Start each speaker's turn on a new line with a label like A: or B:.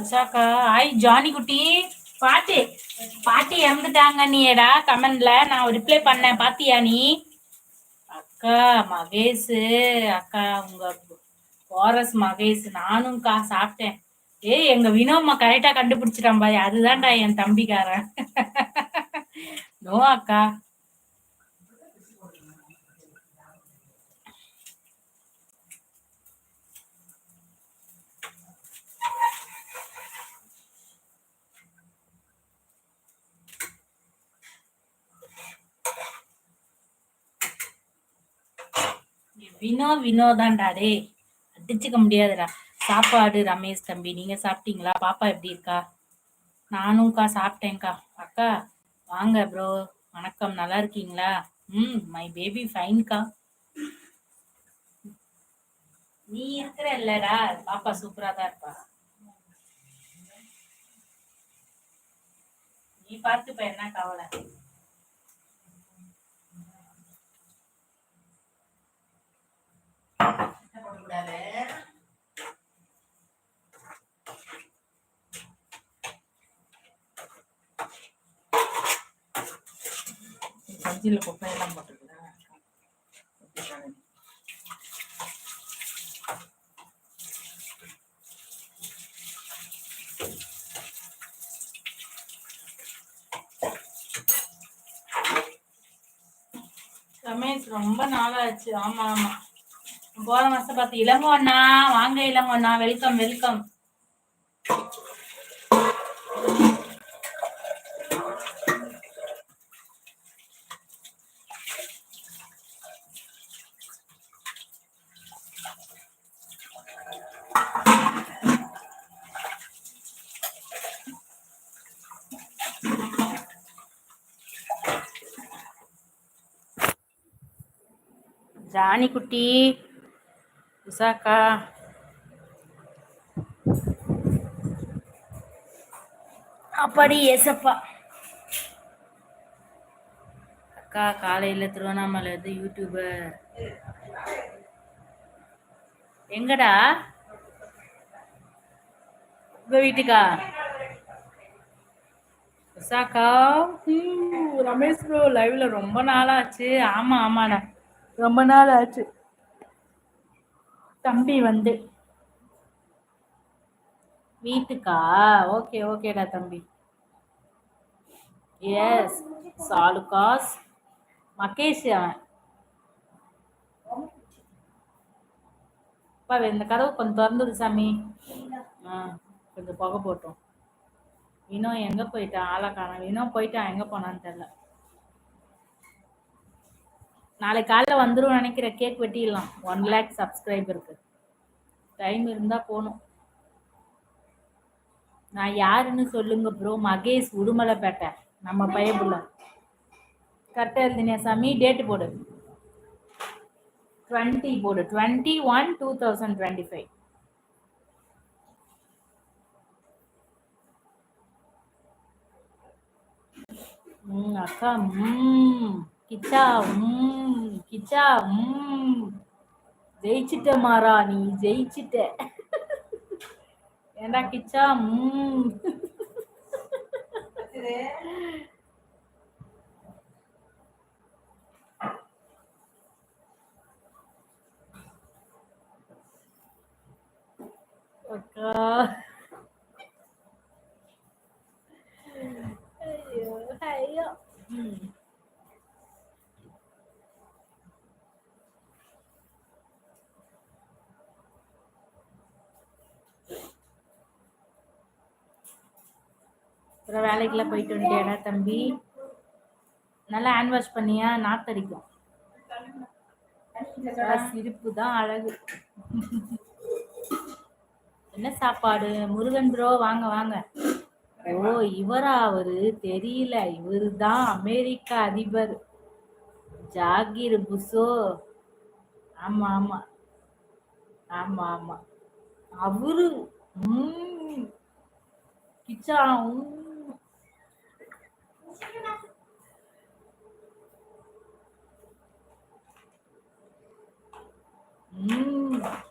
A: உஷாக்கா hi Johnny குட்டி பாட்டி பாட்டி இறந்துட்டாங்க நீடா கமெண்ட்ல நான் ரிப்ளை பண்ணேன் பாத்தியா நீ? அக்கா மகேஷ் அக்கா உங்க போரஸ் மகேஷ் நானும்க்கா சாப்பிட்டேன். ஏய் எங்க வினோம்மா கரெக்டா கண்டுபிடிச்சிட்டான் பாய். அதுதான்டா என் தம்பிக்காரன். நோ அக்கா. வினோ வினோதான்டா டே அடிச்சுக்க முடியாதுடா. சாப்பாடு ரமேஷ் தம்பி நீங்க சாப்பிட்டீங்களா? பாப்பா எப்படி இருக்கா? நானும்க்கா சாப்பிட்டேன்க்கா. அக்கா வாங்க ப்ரோ வணக்கம். நல்லா இருக்கீங்களா? ம் மை பேபி ஃபைன்க்கா நீ இருக்கிற இல்லடா. பாப்பா சூப்பரா தான் இருப்பா. நீ பார்த்துப்ப என்ன கவலை? சஞ்சில குப்பையெல்லாம் போட்டுருக்குதா ரமேஷ் ரொம்ப நாளாச்சு. ஆமா ஆமா. போன மாசம் பார்த்து இளங்கோ அண்ணா வாங்க இளங்கோ அண்ணா. வெல்கம் வெல்கம் ஜானி குட்டி உஷாக்கா அப்படி ஏசப்பா. அக்கா காலையில் திருவண்ணாமலை இருந்து யூடியூபர் எங்கடா? உங்க வீட்டுக்கா? உஷாக்கா ரமேஷ் ப்ரோ லைவ்ல ரொம்ப நாளாச்சு. ஆமா ஆமாடா. ரொம்ப நாள் ஆச்சு. தம்பி வந்து. வீட்டுக்கா? ஓகே ஓகேடா தம்பி. எஸ் சாலுகாஸ் மகேஷ் அவன் அப்பா இந்த கதவு கொஞ்சம் திறந்துடு சாமி. ஆ கொஞ்சம் புகை போட்டோம். இன்னும் எங்கே போயிட்டான் ஆளை காணோம். இன்னும் போயிட்டான் எங்கே போனான்னு தெரில நாளை காலைல வந்துடும் நினைக்கிற கேக் வெட்டிடலாம். ஒன் லேக் சப்ஸ்கிரைபருக்கு டைம் இருந்தா போகணும் நான் யாருன்னு சொல்லுங்க ப்ரோ மகேஷ் உடுமலைப்பேட்டை. நம்ம பையபுள்ள கரெக்டாக எழுதினியா சாமி? டேட்டு போடு. டுவெண்ட்டி போடு. Twenty one two thousand twenty five ம் அக்கா ம் கிச்சா ம் கிச்சா ம் ஜெயிச்சிட்ட மாறா நீ ஜெயிச்சிட்ட ஏண்டா கிச்சா ம் அக்கா ஐயோ ஐயோ ம் அப்புறம் வேலைக்கெல்லாம் போயிட்டு வந்துட்டியாடா தம்பி? நல்லா ஹேண்ட் வாஷ் பண்ணியா? நாத்தடிக்கும் சிரிப்பு தான் அழகு. என்ன சாப்பாடு? முருகன் ப்ரோ வாங்க வாங்க. ஓ இவரா அவரு? தெரியல. இவரு தான் அமெரிக்க அதிபர். ஜாகிர் புசோ ஆமா ஆமா. ஆமா ஆமா. அவரு கிச்சா உம் Mm.